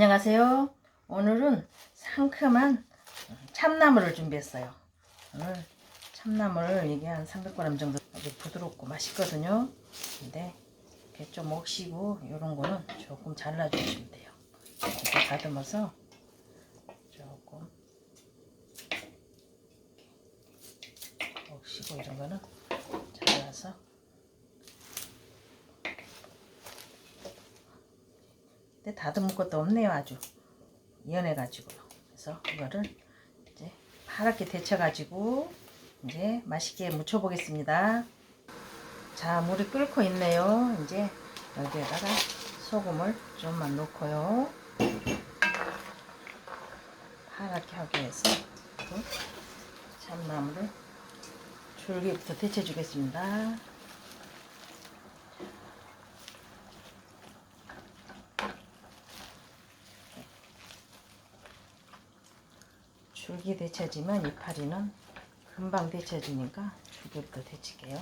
안녕하세요. 오늘은 상큼한 참나물을 준비했어요. 오늘 참나물 이게 한 300g 정도 아주 부드럽고 맛있거든요. 근데 이렇게 좀 먹시고 이런 거는 조금 잘라주시면 돼요. 이렇게 다듬어서 조금 먹시고 이런 거는 잘라서 근데 다듬을 것도 없네요 아주. 연해 가지고요. 그래서 이거를 이제 파랗게 데쳐 가지고 이제 맛있게 무쳐 보겠습니다. 자 물이 끓고 있네요. 이제 여기에다가 소금을 좀만 넣고요. 파랗게 하기 위해서 참나물을 줄기부터 데쳐 주겠습니다 줄기 데쳐지면 이파리는 금방 데쳐지니까 줄기부터 데칠게요.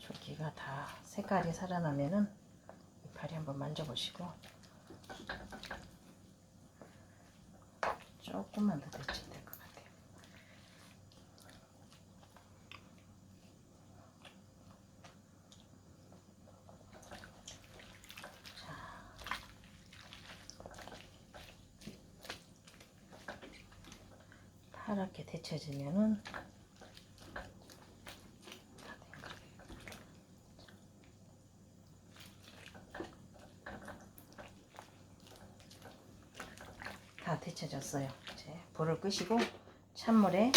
줄기가 다 색깔이 살아나면은 이파리 한번 만져보시고 조금만 더 데치면 될 것 같아요. 자. 파랗게 데쳐지면은 다 된 거예요. 다 데쳐졌어요. 이제 불을 끄시고 찬물에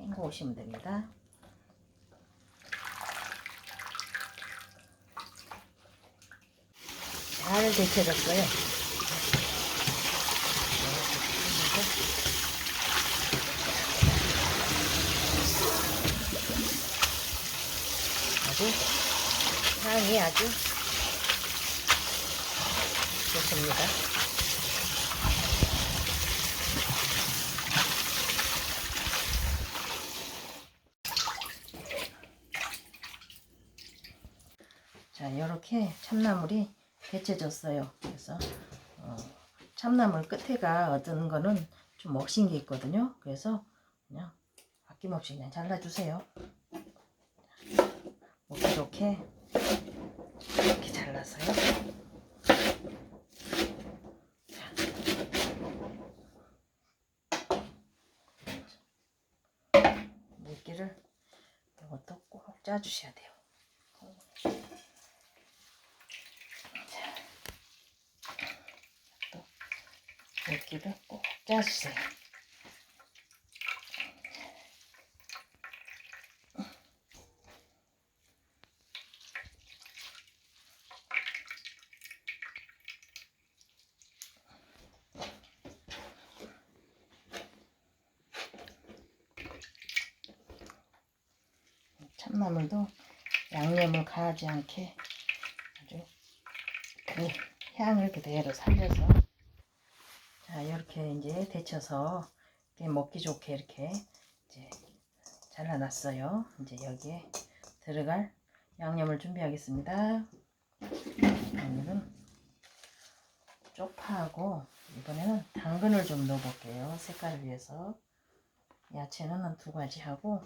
헹궈 오시면 됩니다. 잘 데쳐졌어요. 아주 향이 아주 좋습니다. 자, 이렇게 참나물이 데쳐졌어요. 그래서 어, 참나물 끝에가 어떤 거는 좀 먹신 게 있거든요. 그래서 그냥 아낌없이 그냥 잘라주세요. 먹기 좋게 이렇게 잘라서요. 자. 물기를 이것도 꼭 짜주셔야 돼요. 또 물기를 꼭 짜주세요. 참나물도 양념을 가하지 않게 아주 그 향을 그대로 살려서 자 이렇게 이제 데쳐서 이렇게 먹기 좋게 이렇게 이제 잘라놨어요. 이제 여기에 들어갈 양념을 준비하겠습니다. 오늘은 쪽파하고 이번에는 당근을 좀 넣어볼게요. 색깔을 위해서 야채는 한 두 가지 하고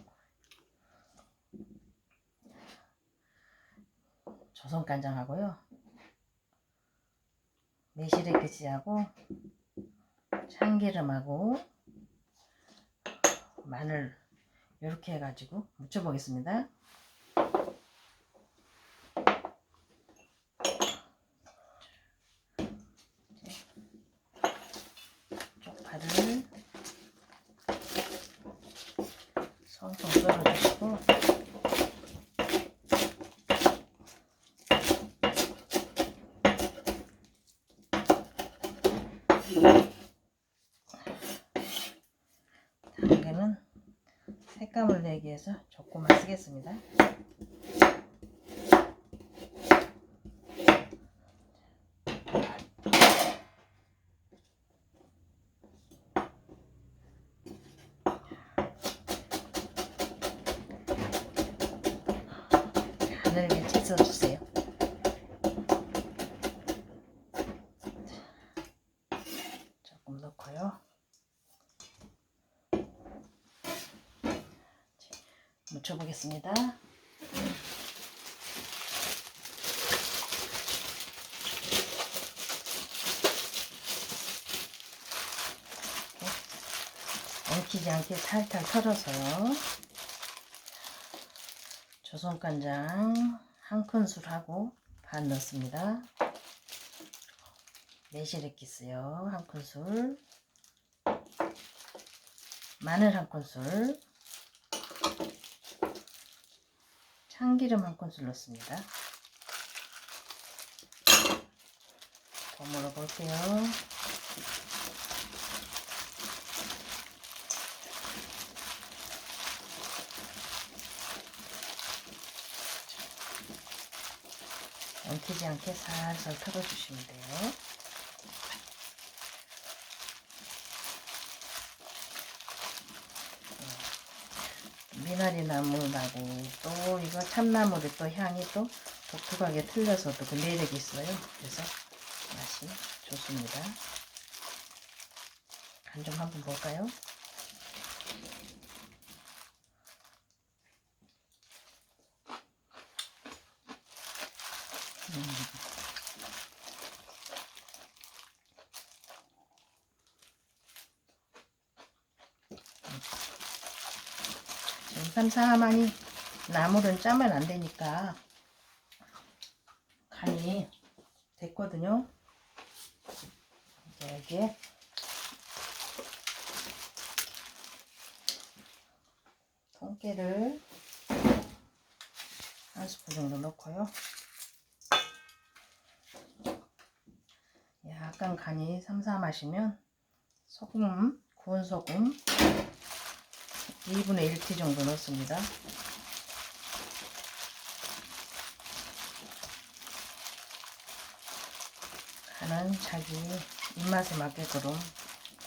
조선간장하고요. 매실액기스하고 참기름하고 마늘 이렇게 해가지고 무쳐보겠습니다. 쪽파를 송송 썰어주시고 위해서 조금만 쓰겠습니다. 하늘을 맺혀서 주세요. 묻혀보겠습니다. 엉키지 않게 탈탈 털어서요. 조선간장 한 큰술 하고 반 넣습니다. 매실액기스요 한 큰술 마늘 한 큰술 참기름 한 큰술 넣습니다. 버무려 볼게요. 엉키지 않게 살살 털어주시면 돼요. 미나리 나무나고 또 이거 참나무를 또 향이 또 독특하게 틀려서 또 그 매력이 있어요. 그래서 맛이 좋습니다. 간 좀 한번 볼까요? 지금 삼삼하니 나물은 짜면 안 되니까 간이 됐거든요. 이제 여기에 통깨를 한 스푼 정도 넣고요. 약간 간이 삼삼하시면 소금, 구운 소금 2분의 1티 정도 넣습니다. 간은 자기 입맛에 맞게끔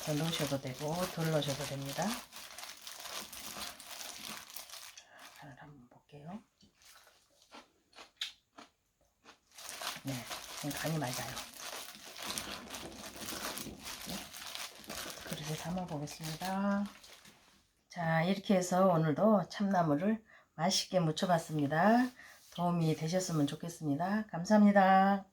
더 넣으셔도 되고 덜 넣으셔도 됩니다. 간을 한번 볼게요. 네, 지금 간이 맞아요. 그릇에 담아 보겠습니다. 자, 이렇게 해서 오늘도 참나물을 맛있게 무쳐봤습니다. 도움이 되셨으면 좋겠습니다. 감사합니다.